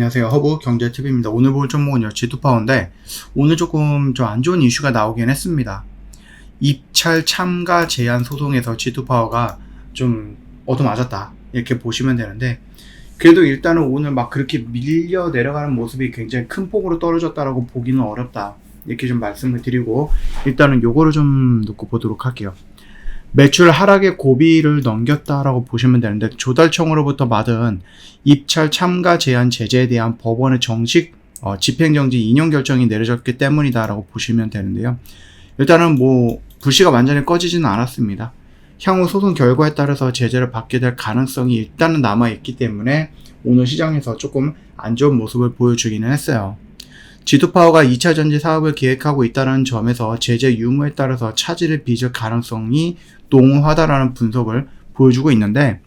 안녕하세요. 허브 경제TV입니다. 오늘 볼 종목은요, G2파워인데, 오늘 조금 좀 안 좋은 이슈가 나오긴 했습니다. 입찰 참가 제한 소송에서 G2파워가 좀 얻어맞았다. 이렇게 보시면 되는데, 그래도 일단은 오늘 막 그렇게 밀려 내려가는 모습이 굉장히 큰 폭으로 떨어졌다라고 보기는 어렵다. 이렇게 좀 말씀을 드리고, 일단은 요거를 좀 놓고 보도록 할게요. 매출 하락의 고비를 넘겼다라고 보시면 되는데 조달청으로부터 받은 입찰 참가 제한 제재에 대한 법원의 정식 어, 집행정지 인용 결정이 내려졌기 때문이다라고 보시면 되는데요. 일단은 뭐 불씨가 완전히 꺼지지는 않았습니다. 향후 소송 결과에 따라서 제재를 받게 될 가능성이 일단은 남아 있기 때문에 오늘 시장에서 조금 안 좋은 모습을 보여주기는 했어요. 지두파워가 2차 전지 사업을 계획하고 있다는 점에서 제재 유무에 따라서 차질을 빚을 가능성이 농후하다라는 분석을 보여주고 있는데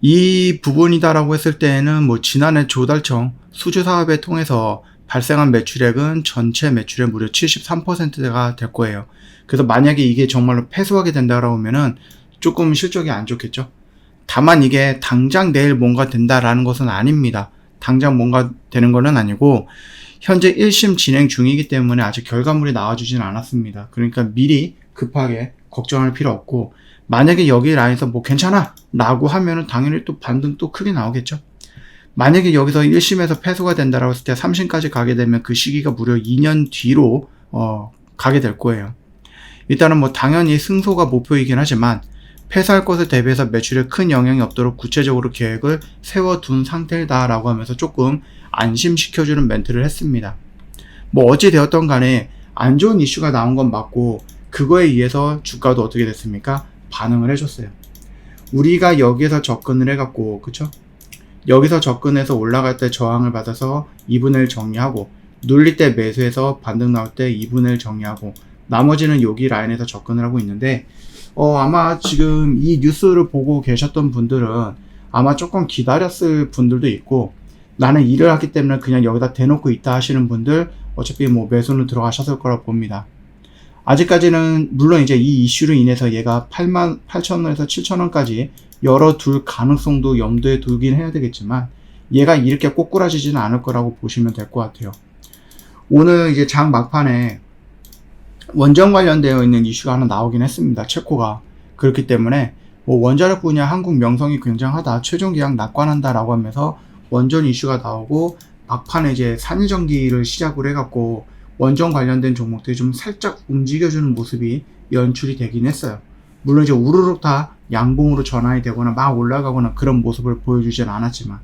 이 부분이다라고 했을 때에는 뭐 지난해 조달청 수주 사업을 통해서 발생한 매출액은 전체 매출의 무려 73%가 될 거예요. 그래서 만약에 이게 정말로 패소하게 된다라고 하면은 조금 실적이 안 좋겠죠. 다만 이게 당장 내일 뭔가 된다라는 것은 아닙니다. 당장 뭔가 되는 거는 아니고 현재 1심 진행 중이기 때문에 아직 결과물이 나와주진 않았습니다. 그러니까 미리 급하게 걱정할 필요 없고 만약에 여기 라인에서 뭐 괜찮아 라고 하면은 당연히 또 반등 또 크게 나오겠죠. 만약에 여기서 1심에서 패소가 된다라고 했을 때 3심까지 가게 되면 그 시기가 무려 2년 뒤로 어, 가게 될 거예요. 일단은 뭐 당연히 승소가 목표이긴 하지만 폐사할 것을 대비해서 매출에 큰 영향이 없도록 구체적으로 계획을 세워둔 상태다라고 하면서 조금 안심시켜주는 멘트를 했습니다. 뭐 어찌 되었던 간에 안 좋은 이슈가 나온 건 맞고 그거에 의해서 주가도 어떻게 됐습니까? 반응을 해줬어요. 우리가 여기에서 접근을 해갖고 그쵸? 여기서 접근해서 올라갈 때 저항을 받아서 2분의 1 정리하고 눌릴 때 매수해서 반등 나올 때 2분의 1 정리하고 나머지는 여기 라인에서 접근을 하고 있는데 어, 아마 지금 이 뉴스를 보고 계셨던 분들은 아마 조금 기다렸을 분들도 있고 나는 일을 하기 때문에 그냥 여기다 대놓고 있다 하시는 분들 어차피 뭐 매수는 들어가셨을 거라 봅니다. 아직까지는 물론 이제 이 이슈로 인해서 얘가 8만 8천 원에서 7천 원까지 열어둘 가능성도 염두에 두긴 해야 되겠지만 얘가 이렇게 꼬꾸라지지는 않을 거라고 보시면 될 것 같아요. 오늘 이제 장 막판에 원전 관련되어 있는 이슈가 하나 나오긴 했습니다. 체코가. 그렇기 때문에 뭐 원자력 분야 한국 명성이 굉장하다. 최종 계약 낙관한다라고 하면서 원전 이슈가 나오고 막판에 이제 산일전기를 시작을 해갖고 원전 관련된 종목들이 좀 살짝 움직여주는 모습이 연출이 되긴 했어요. 물론 이제 우르르 다 양봉으로 전환이 되거나 막 올라가거나 그런 모습을 보여주진 않았지만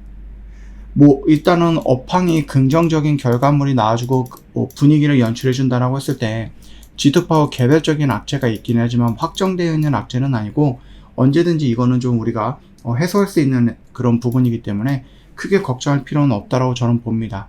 뭐 일단은 업황이 긍정적인 결과물이 나와주고 뭐 분위기를 연출해준다라고 했을 때 G2파워 개별적인 악재가 있긴 하지만 확정되어 있는 악재는 아니고 언제든지 이거는 좀 우리가 어, 해소할 수 있는 그런 부분이기 때문에 크게 걱정할 필요는 없다라고 저는 봅니다.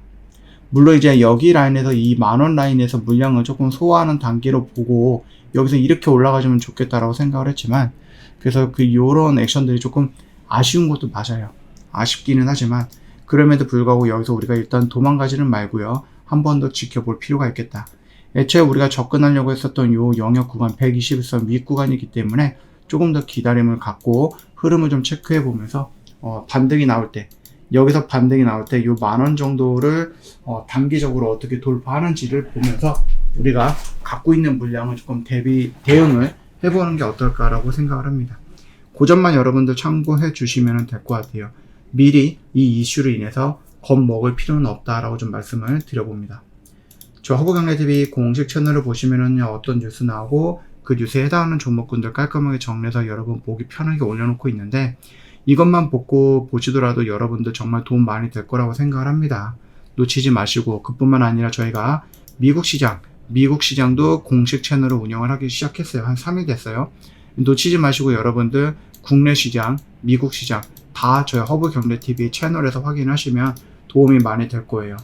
물론 이제 여기 라인에서 이 만원 라인에서 물량을 조금 소화하는 단계로 보고 여기서 이렇게 올라가주면 좋겠다라고 생각을 했지만 그래서 그 요런 액션들이 조금 아쉬운 것도 맞아요. 아쉽기는 하지만 그럼에도 불구하고 여기서 우리가 일단 도망가지는 말고요. 한 번 더 지켜볼 필요가 있겠다. 애초에 우리가 접근하려고 했었던 요 영역 구간 121선 윗 구간이기 때문에 조금 더 기다림을 갖고 흐름을 좀 체크해 보면서 어, 반등이 나올 때 여기서 반등이 나올 때 요 만 원 정도를 어, 단기적으로 어떻게 돌파하는지를 보면서 우리가 갖고 있는 물량을 조금 대비 대응을 해보는 게 어떨까라고 생각을 합니다. 그 점만 여러분들 참고해 주시면 될 것 같아요. 미리 이 이슈로 인해서 겁먹을 필요는 없다라고 좀 말씀을 드려봅니다. 저 허브경제TV 공식 채널을 보시면은요, 어떤 뉴스 나오고 그 뉴스에 해당하는 종목군들 깔끔하게 정리해서 여러분 보기 편하게 올려놓고 있는데, 이것만 보고 보시더라도 여러분들 정말 도움 많이 될 거라고 생각을 합니다. 놓치지 마시고, 그뿐만 아니라 저희가 미국 시장, 미국 시장도 공식 채널을 운영을 하기 시작했어요. 한 3일 됐어요. 놓치지 마시고 여러분들 국내 시장, 미국 시장 다 저희 허브 경제TV 채널에서 확인하시면 도움이 많이 될 거예요.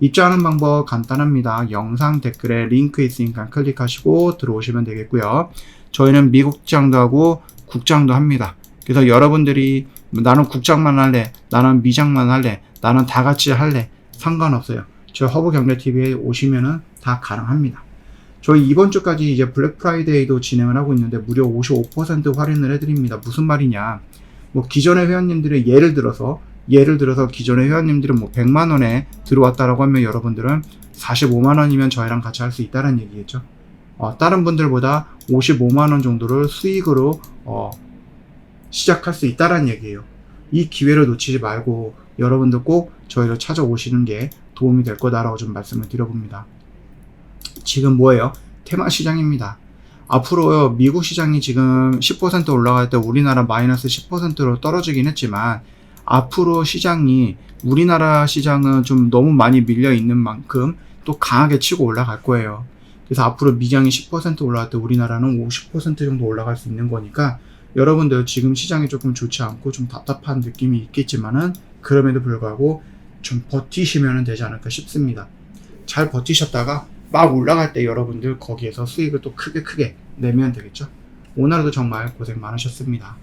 입장하는 방법 간단합니다. 영상 댓글에 링크 있으니까 클릭하시고 들어오시면 되겠고요. 저희는 미국 장도 하고 국장도 합니다. 그래서 여러분들이 나는 국장만 할래, 나는 미장만 할래, 나는 다 같이 할래 상관없어요. 저희 허브 경제TV에 오시면은 다 가능합니다. 저희 이번 주까지 이제 블랙 프라이데이도 진행을 하고 있는데 무려 55% 할인을 해드립니다. 무슨 말이냐? 뭐 기존의 회원님들의 예를 들어서 예를 들어서 기존의 회원님들은 뭐 100만 원에 들어왔다라고 하면 여러분들은 45만 원이면 저희랑 같이 할 수 있다는 얘기겠죠. 어, 다른 분들보다 55만 원 정도를 수익으로 어, 시작할 수 있다는 얘기예요. 이 기회를 놓치지 말고 여러분들 꼭 저희를 찾아오시는 게 도움이 될 거다라고 좀 말씀을 드려봅니다. 지금 뭐예요? 테마 시장입니다. 앞으로 미국 시장이 지금 10% 올라갈 때 우리나라 마이너스 10%로 떨어지긴 했지만 앞으로 시장이 우리나라 시장은 좀 너무 많이 밀려 있는 만큼 또 강하게 치고 올라갈 거예요. 그래서 앞으로 미장이 10% 올라갈 때 우리나라는 50% 정도 올라갈 수 있는 거니까 여러분들 지금 시장이 조금 좋지 않고 좀 답답한 느낌이 있겠지만은 그럼에도 불구하고 좀 버티시면 되지 않을까 싶습니다. 잘 버티셨다가 막 올라갈 때 여러분들 거기에서 수익을 또 크게 크게 내면 되겠죠. 오늘도 정말 고생 많으셨습니다.